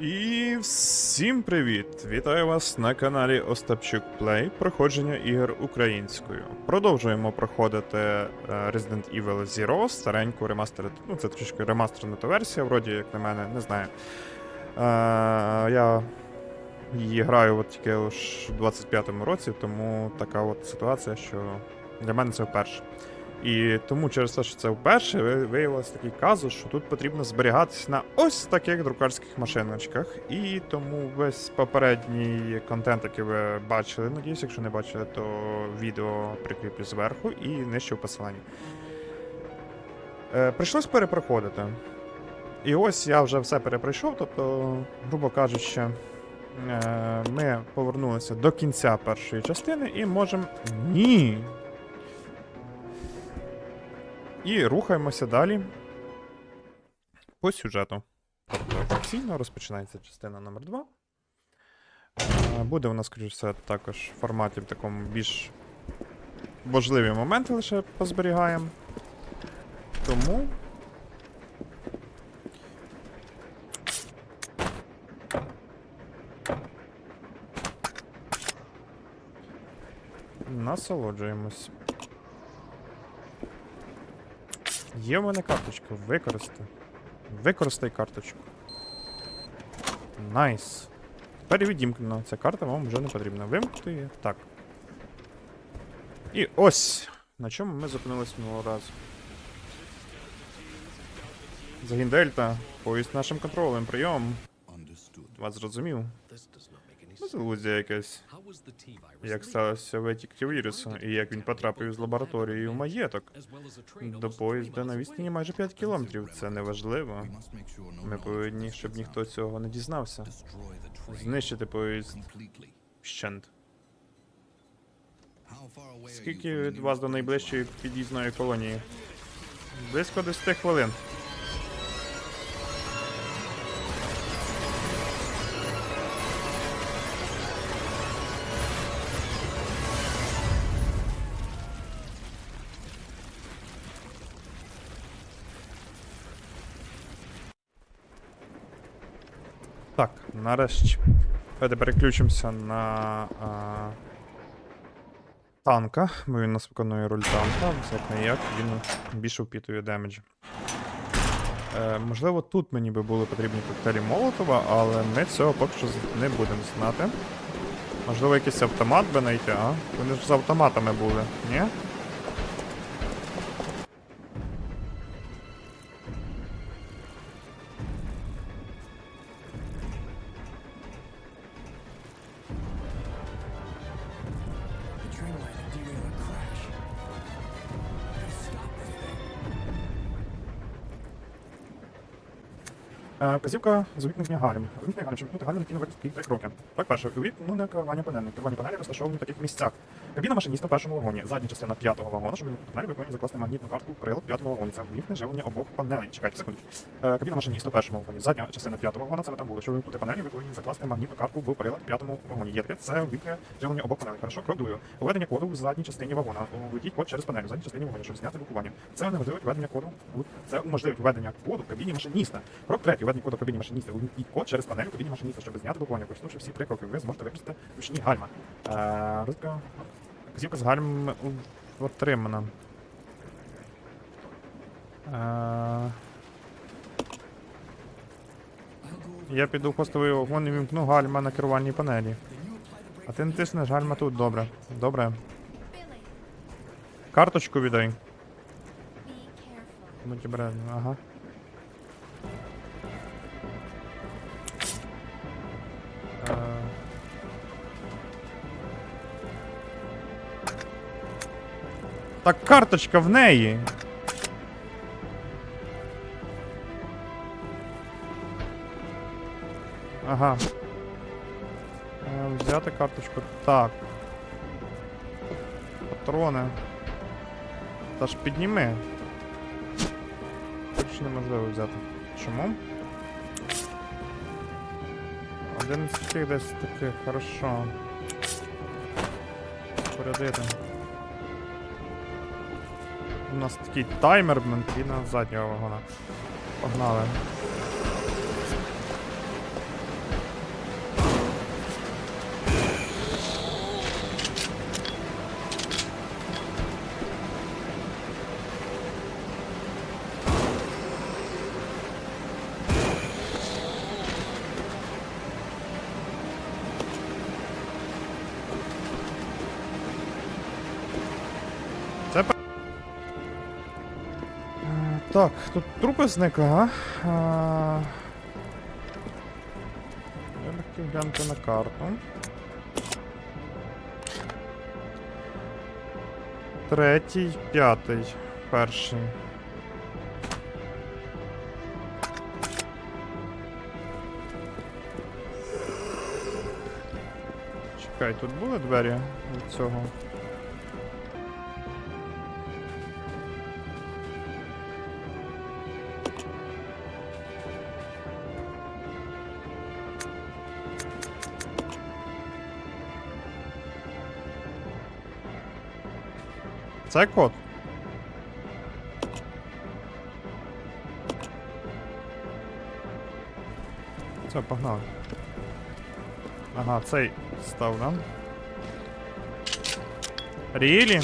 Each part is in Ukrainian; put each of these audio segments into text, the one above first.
І всім привіт! Вітаю вас на каналі Остапчук Play проходження ігор українською. Продовжуємо проходити е, Resident Evil Zero, стареньку ремастер... Ну, це трішки ремастерна версія, вроді, як на мене, не знаю. Е, я її граю от тільки в 25-му році, тому така от ситуація, що для мене це вперше. І тому через те, що це вперше, ви- виявилось такий казус, що тут потрібно зберігатися на ось таких друкарських машиночках. І тому весь попередній контент, який ви бачили, надіюсь, якщо не бачили, то відео прикріплю зверху і нижче в посиланні. Е, прийшлось перепроходити. І ось я вже все перепройшов, тобто, грубо кажучи, е, ми повернулися до кінця першої частини і можемо. Ні! І рухаємося далі по сюжету. Тобто офіційно розпочинається частина номер 2 Буде у нас, скоріш все, також в форматі в такому більш важливі моменти лише позберігаємо. Тому. Насолоджуємось. Є в мене карточка, використай. Використай карточку. Найс. Тепер відімкнено. Ця карта вам вже не потрібна. Вимкнути її. Так. І ось! На чому ми зупинились минулого разу. Загін Дельта. Поїзд нашим контролем. Прийом. Вас зрозумів. Not make Як сталося витік вірусу, і як він потрапив з лабораторії в маєток. До поїзда на відстані майже 5 кілометрів. Це неважливо. Ми повинні, щоб ніхто цього не дізнався. Знищити поїзд вщент. Скільки від вас до найближчої під'їзної колонії? Близько 10 хвилин. Так, нарешті. Давайте переключимося на а, танка, бо він нас виконує роль танка, як не як, він більше впітує демеджі. Е, можливо, тут мені би були потрібні коктейлі Молотова, але ми цього поки що не будемо знати. Можливо, якийсь автомат би знайти, а? Вони ж з автоматами були, ні? Вказівка з увімкнення гальм. Увімкнення гальм, щоб вімкнути гальм, викликати три кроки. Так, перше, увімкнення панелі. Керування панелі розташовані в таких місцях. Кабіна машиніста в першому вагоні, задня частина п'ятого вагона, щоб ви повинні закласти магнітну картку прилад п'ятого вагоні. Це увімкнення живлення обох панелей. Чекайте секунду. Е, Кабіна машиніста в першому вагоні, задня частина п'ятого вагона, це ми там були. Щоб вимкнути панелі, ви повинні закласти магнітну картку в прилад п'ятому вагоні. Є таке, це увімкнення живлення обох панелей. Хорошо, крок другий. Введення коду в задній частині вагона. Введіть код через панель в задній частині вагоні, щоб зняти блокування. Це унеможливить введення коду. Це уможливить введення коду в кабіні машиніста. Крок третій. Введення коду в кабіні машиніста. Введіть код через панель в кабіні машиніста, щоб зняти блокування. Почнувши всі три кроки, ви зможете використати ручні гальма. Е, Розка. Вказівка з гальм отримана. Е, Я піду в хостовий вагон і вімкну гальма на керувальній панелі. А ти натиснеш гальма тут, добре. Добре. Карточку віддай. Будь обережний, ага. Так карточка в неї. Ага. Е, Взяти карточку. Так. Патрони. Та ж підніми. Більше неможливо взяти. Чому? Один з цих десь таких, хорошо. Порядити. У нас такий таймер, блин, і на заднього вагона. Погнали. Так, тут трупи зникли, ага. А... Я глянути на карту. Третій, п'ятий, перший. Чекай, тут були двері від цього? Це код. Все, погнали. Ага, цей став, да? Рілі?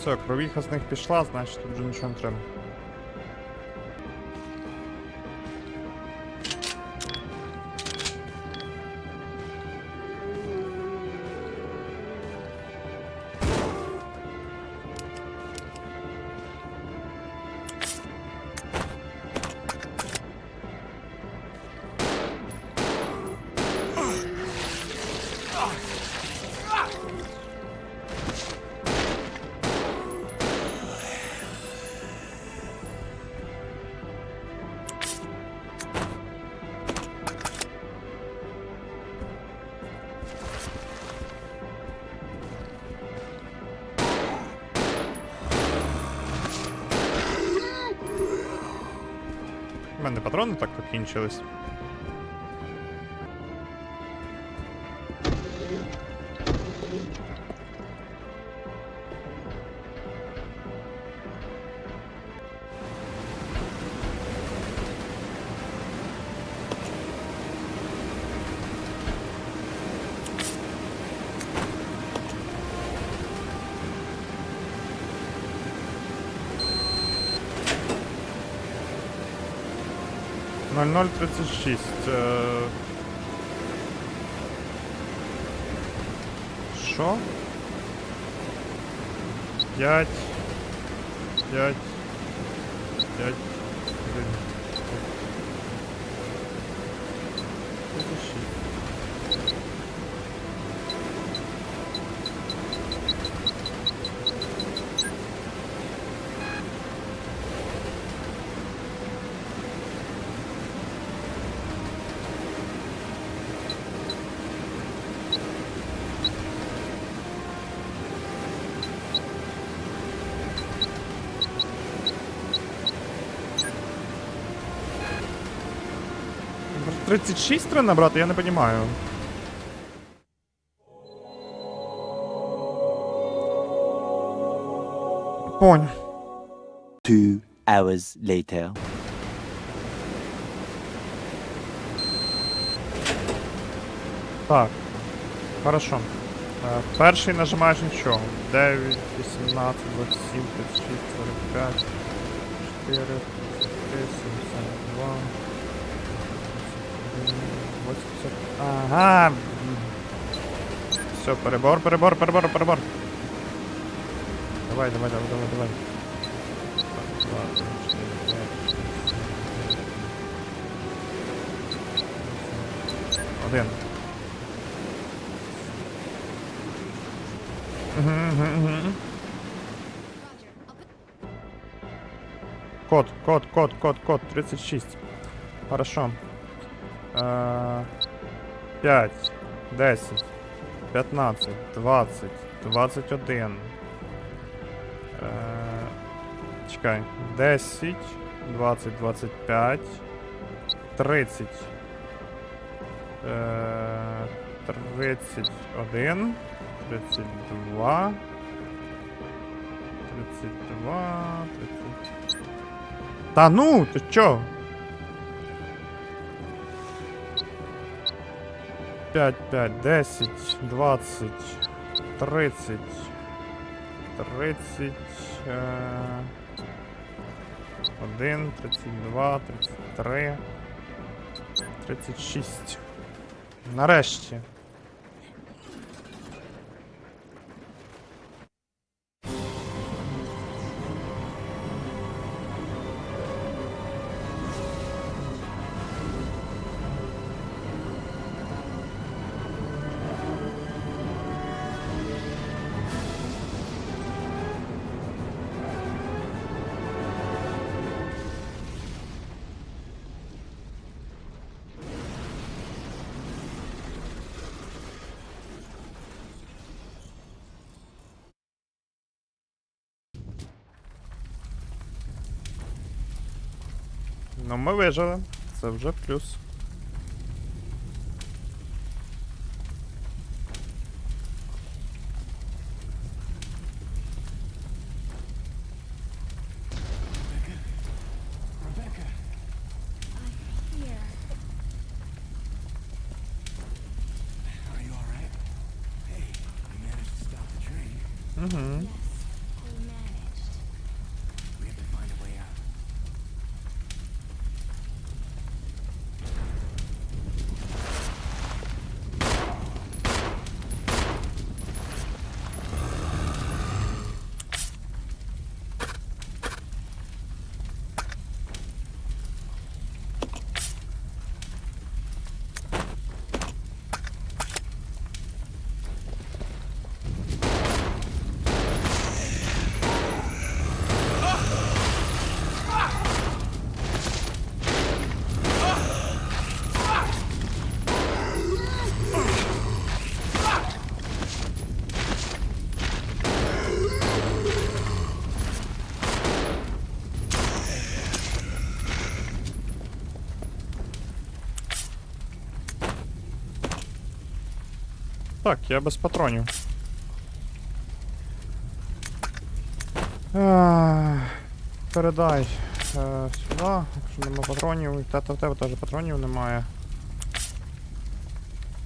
Все, кровіха з них пішла, значить тут вже нічого не треба. Патрони так покінчились. 0036. Що? 5. 5. 5. 1. 36 треба набрати, я не розумію. Понь. Two hours later. Так. Хорошо. Е, Перший нажимаєш нічого. 9, 18, 27, 36, 45, 4, 3, 72, 80. Ага. Все, перебор, перебор, перебор, перебор. Давай, давай, давай, давай, давай. Сім, Один. Мгм, мгм, мгм. Код, код, код, код, код, 36. Хорошо. Е, 5, 10, 15, 20, 21. Е, чекай. 10, 20, 25. 30. Е, 31. 32. 32. 30. Та ну, ти чо? 5, 5, 10, 20, 30, 30, е, 1, 32, 33, 36. Нарешті. Ну, ми вижили. Це вже плюс. Так, я без патронів. Передай е, сюди, якщо нема патронів. Тата в тебе теж патронів немає.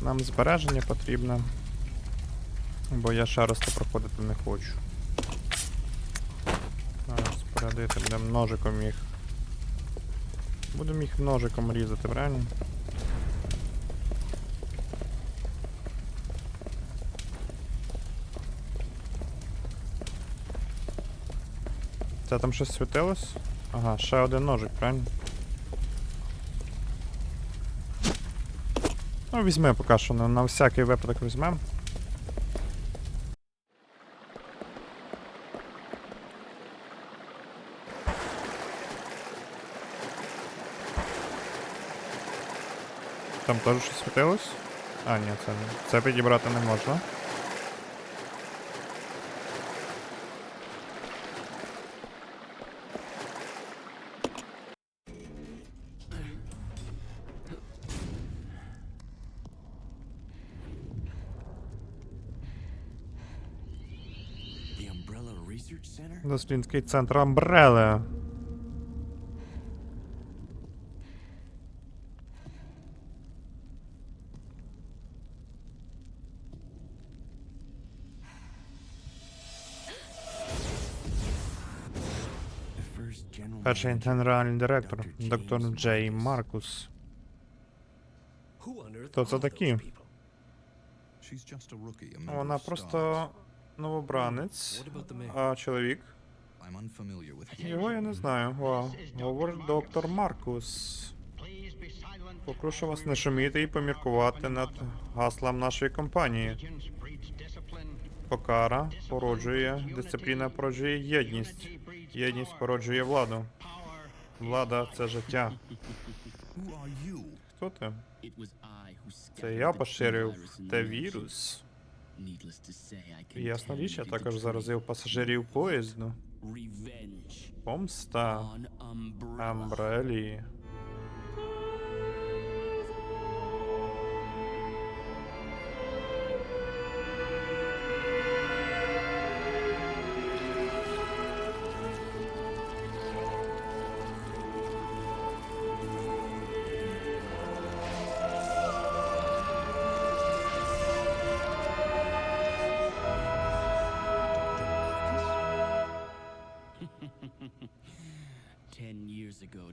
Нам збереження потрібне. Бо я ще раз то проходити не хочу. Передати будемо ножиком їх. Будемо їх ножиком різати, правильно? Це там щось світилось? Ага, ще один ножик, правильно? Ну, візьми поки що, на, на всякий випадок візьмем. Там теж щось світилось? А, ні, це, не- це підібрати не можна. Dostlinski Centrum Umbrella. Pershing generalny dyrektor, dr J. Marcus. To co taki? Ona prosto новобранець, а чоловік. Його я не знаю. Вау. Говорить доктор Маркус. Попрошу вас не шуміти і поміркувати над гаслом нашої компанії. Покара породжує, дисципліна породжує єдність. Єдність породжує владу. Влада це життя. Хто ти? Це я поширив те вірус. Ясна річ, я також заразив пасажирів поїзду. Помста. on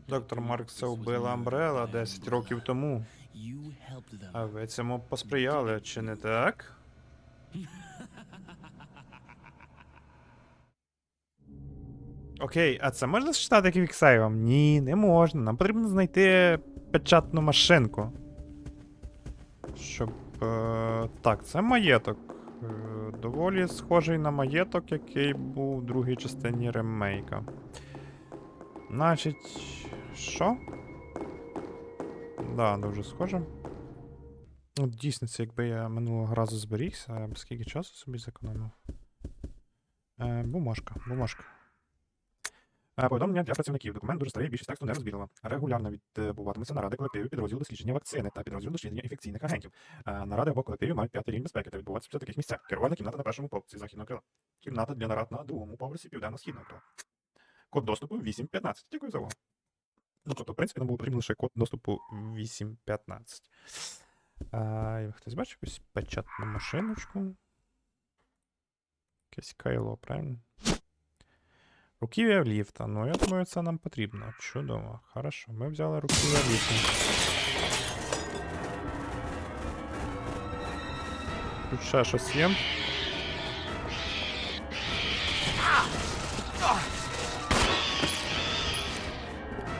Доктор Dr. Маркса вбила Амбрела 10 років тому. А ви цьому посприяли, чи не так? Окей, а це можна считати квіксейвом? Ні, не можна. Нам потрібно знайти печатну машинку. Щоб. Е, так, це маєток. Е, доволі схожий на маєток, який був у другій частині ремейка. Значить. Що? Да, дуже схоже. Ну, дійсно, це якби я минулого разу зберігся, я б скільки часу собі зекономив. Е, бумажка, бумажка. Е, повідомлення для працівників. Документ дуже старий, більшість тексту не розбілила. Регулярно відбуватиметься наради колективів підрозділу дослідження вакцини та підрозділу дослідження інфекційних агентів. Е, наради обох колективів мають п'ятий рівень безпеки та відбуватися в таких місцях. Керувальна кімната на першому поверсі західного крила. Кімната для нарад на другому поверсі південно-східного крила. Код доступу 8.15. Дякую за увагу. Ну, тобто, в принципі, нам було потрібно лише код доступу 8.15. А, хтось бачив якусь печатну машиночку? Якесь кайло, правильно? Руків'я ліфта. Ну, я думаю, це нам потрібно. Чудово. Хорошо. Ми взяли руків'я ліфта. Тут ще щось є.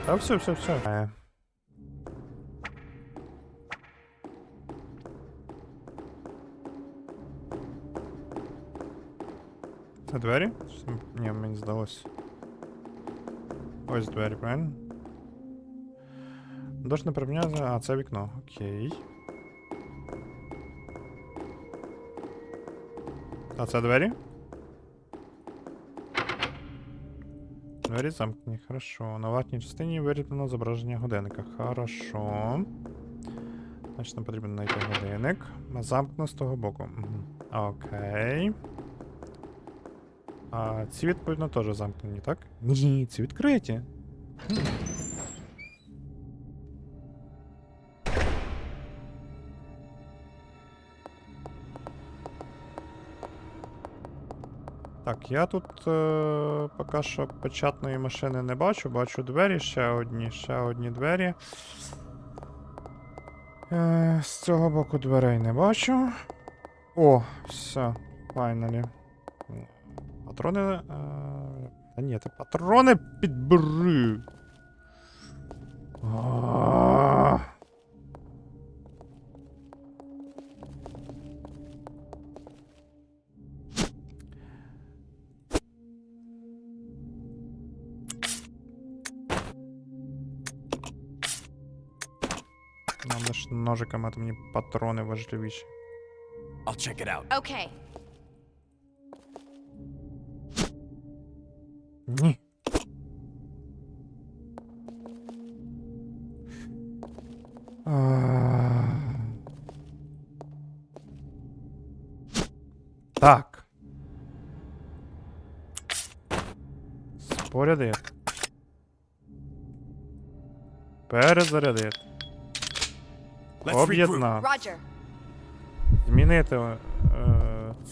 Та все, все, все. Е. Це двері? Чи- Ні, мені здалось. Ось двері, правильно? Дощ не приміняється. А, це вікно. Окей. А це двері? Двері замкнені, хорошо. На ватній частині виріблено зображення годинника. Хорошо. Значить, нам потрібно знайти годинник. Замкнено з того боку. Окей. А ці, відповідно, теж замкнені, так? Ні, ці відкриті. Так, я тут е, поки що печатної машини не бачу. Бачу двері, ще одні, ще одні двері. Е, з цього боку дверей не бачу. О, все, finally. Патрони. Е, та ні, ти патрони підбери. А. Надо ж ножиками, а то мені патрони важливіші. I'll check it out. Okay. Ні. А. Так. Спорядити. Перезарядити. Roger. Змінити е,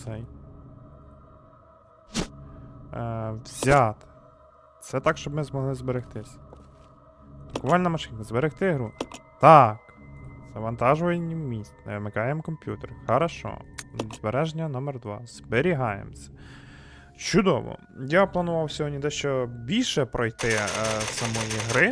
цей. Е, взяти. Це так, щоб ми змогли зберегтись. Друкувальна машина. Зберегти гру. Так. Завантажування місць. Не вмикаємо комп'ютер. Хорошо. Збереження номер 2. Зберігаємося. Чудово. Я планував сьогодні дещо більше пройти е, самої гри.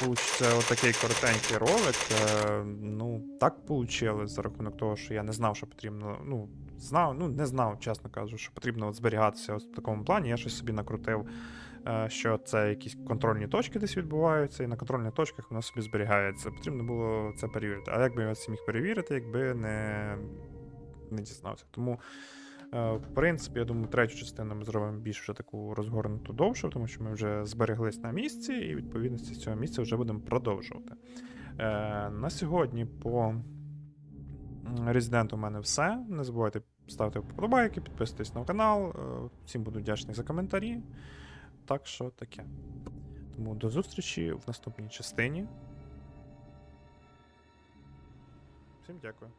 Получиться отакий коротенький ролик. Е, ну, так вийшло за рахунок того, що я не знав, що потрібно. Ну, знав, ну не знав, чесно кажучи, що потрібно от зберігатися ось в такому плані. Я щось собі накрутив, е, що це якісь контрольні точки десь відбуваються, і на контрольних точках воно собі зберігається. Потрібно було це перевірити. А як би я це міг перевірити, якби не, не дізнався. Тому. Е, В принципі, я думаю, третю частину ми зробимо більш вже таку розгорнуту довшу, тому що ми вже збереглись на місці, і відповідності з цього місця вже будемо продовжувати. Е, на сьогодні по Resident у мене все. Не забувайте ставити вподобайки, підписуйтесь на канал. Е, всім буду вдячний за коментарі. Так що таке. Тому до зустрічі в наступній частині. Всім дякую.